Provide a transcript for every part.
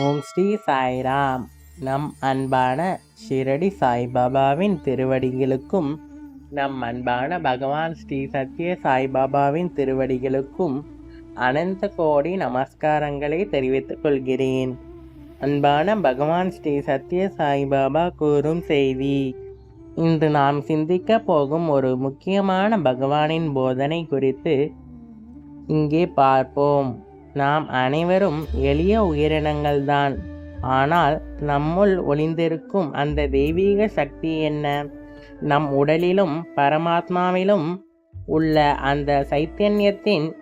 ஓம் ஸ்ரீ சாய்ராம். நம் அன்பான ஷிரடி சாய்பாபாவின் திருவடிகளுக்கும் நம் அன்பான பகவான் ஸ்ரீ சத்ய சாய்பாபாவின் திருவடிகளுக்கும் அனந்த கோடி நமஸ்காரங்களை தெரிவித்துக் கொள்கிறேன். அன்பான பகவான் ஸ்ரீ சத்ய சாய்பாபா கூறும் செய்தி. இன்று நாம் சிந்திக்க போகும் ஒரு முக்கியமான பகவானின் போதனை குறித்து இங்கே பார்ப்போம். நாம் அனைவரும் எளிய உயிரினங்கள்தான். ஆனால் நம்முள் ஒளிந்திருக்கும் அந்த தெய்வீக சக்தி என்ன? நம் உடலிலும் பரமாத்மாவிலும் உள்ள அந்த சைத்தன்யத்தின்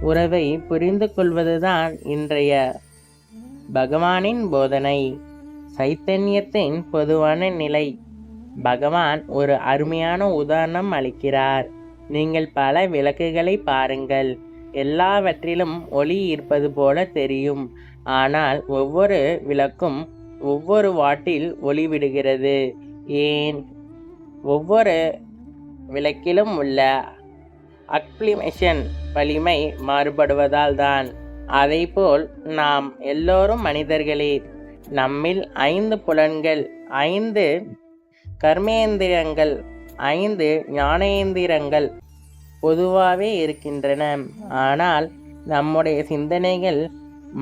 உறவை புரிந்து கொள்வதுதான் இன்றைய பகவானின் போதனை. சைத்தன்யத்தின் பொதுவான நிலை பகவான் ஒரு அருமையான உதாரணம் அளிக்கிறார். நீங்கள் பல விளக்குகளை பாருங்கள். எல்லாவற்றிலும் ஒளி இருப்பது போல தெரியும். ஆனால் ஒவ்வொரு விளக்கும் ஒவ்வொரு வாட்டில் ஒளி விடுகிறது. ஏன்? ஒவ்வொரு விளக்கிலும் உள்ள அக்ளிமேஷன் வலிமை மாறுபடுவதால் தான். அதைப்போல் நாம் எல்லோரும் மனிதர்களே நம்மில் ஐந்து புலன்கள் ஐந்து கர்மேந்திரங்கள் ஐந்து ஞானேந்திரங்கள் பொதுவாகவே இருக்கின்றன. ஆனால் நம்முடைய சிந்தனைகள்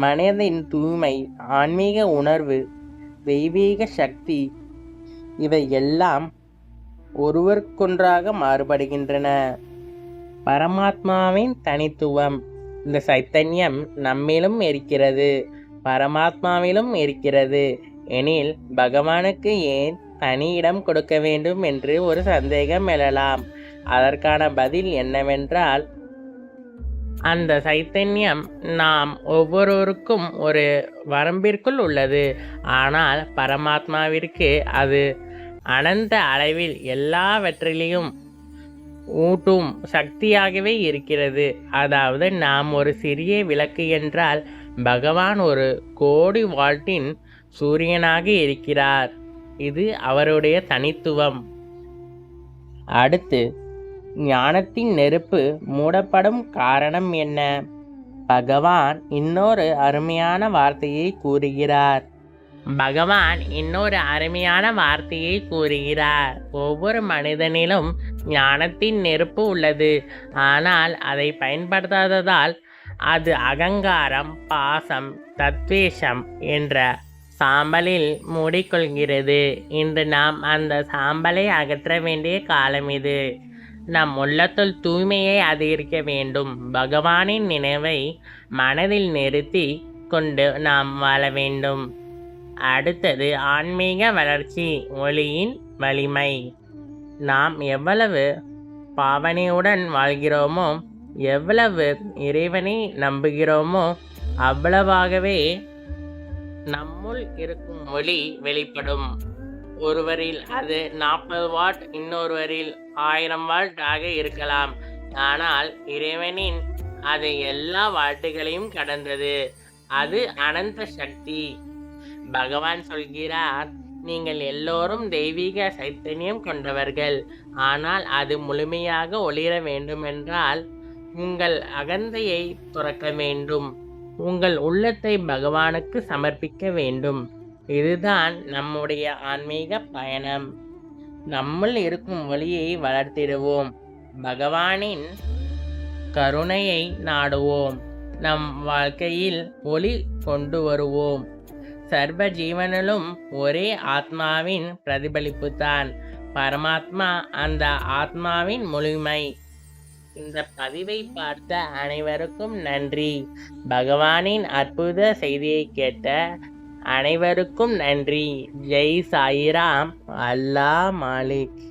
மனதின் தூய்மை ஆன்மீக உணர்வு தெய்வீக சக்தி இவை எல்லாம் ஒருவருக்கொன்றாக மாறுபடுகின்றன. பரமாத்மாவின் தனித்துவம் இந்த சைத்தன்யம் நம்மிலும் இருக்கிறது பரமாத்மாவிலும் இருக்கிறது. எனில் பகவானுக்கு ஏன் தனி இடம் கொடுக்க வேண்டும் என்று ஒரு சந்தேகம் எழலாம். அதற்கான பதில் என்னவென்றால் அந்த சைத்தன்யம் நாம் ஒவ்வொருவருக்கும் ஒரு வரம்பிற்குள் உள்ளது. ஆனால் பரமாத்மாவிற்கு அது அனந்த அளவில் எல்லாவற்றிலையும் ஊட்டும் சக்தியாகவே இருக்கிறது. அதாவது நாம் ஒரு சிறிய விளக்கு என்றால் பகவான் ஒரு கோடி வால்ட்டின் சூரியனாக இருக்கிறார். இது அவருடைய தனித்துவம். அடுத்து ஞானத்தின் நெருப்பு மூடப்படும் காரணம் என்ன? பகவான் இன்னொரு அருமையான வார்த்தையை கூறுகிறார். பகவான் இன்னொரு அருமையான வார்த்தையை கூறுகிறார். ஒவ்வொரு மனிதனிலும் ஞானத்தின் நெருப்பு உள்ளது. ஆனால் அதை பயன்படுத்தாததால் அது அகங்காரம் பாசம் தத்வேஷம் என்ற சாம்பலில் மூடிக்கொள்கிறது. இன்று நாம் அந்த சாம்பலை அகற்ற வேண்டிய காலம் இது. நம் உள்ளத்துள் தூய்மையை அதிகரிக்க வேண்டும். பகவானின் நினைவை மனதில் நிறுத்தி கொண்டு நாம் வாழ வேண்டும். அடுத்தது ஆன்மீக வளர்ச்சி ஒளியின் வலிமை. நாம் எவ்வளவு பாவனையுடன் வாழ்கிறோமோ எவ்வளவு இறைவனை நம்புகிறோமோ அவ்வளவாகவே நம்முள் இருக்கும் ஒளி வெளிப்படும். ஒருவரில் அது நாற்பது வாட் இன்னொருவரில் ஆயிரம் வாட் ஆக இருக்கலாம். ஆனால் இறைவனின் அது எல்லா வாட்டுகளையும் கடந்தது. அது அனந்த சக்தி. பகவான் சொல்கிறார் நீங்கள் எல்லோரும் தெய்வீக சைத்தன்யம் கொண்டவர்கள். ஆனால் அது முழுமையாக ஒளிர வேண்டுமென்றால் உங்கள் அகந்தையை துறக்க வேண்டும். உங்கள் உள்ளத்தை பகவானுக்கு சமர்ப்பிக்க வேண்டும். இதுதான் நம்முடைய ஆன்மீக பயணம். நம்முள் இருக்கும் ஒளியை வளர்த்திடுவோம். பகவானின் கருணையை நாடுவோம். நம் வாழ்க்கையில் ஒளி கொண்டு வருவோம். சர்வ ஜீவனிலும் ஒரே ஆத்மாவின் பிரதிபலிப்பு தான் பரமாத்மா அந்த ஆத்மாவின் முழுமை. இந்த பதிவை பார்த்த அனைவருக்கும் நன்றி. பகவானின் அற்புத செய்தியை கேட்ட அனைவருக்கும் நன்றி. ஜெய் சாயிராம். அல்லா மாலிக்.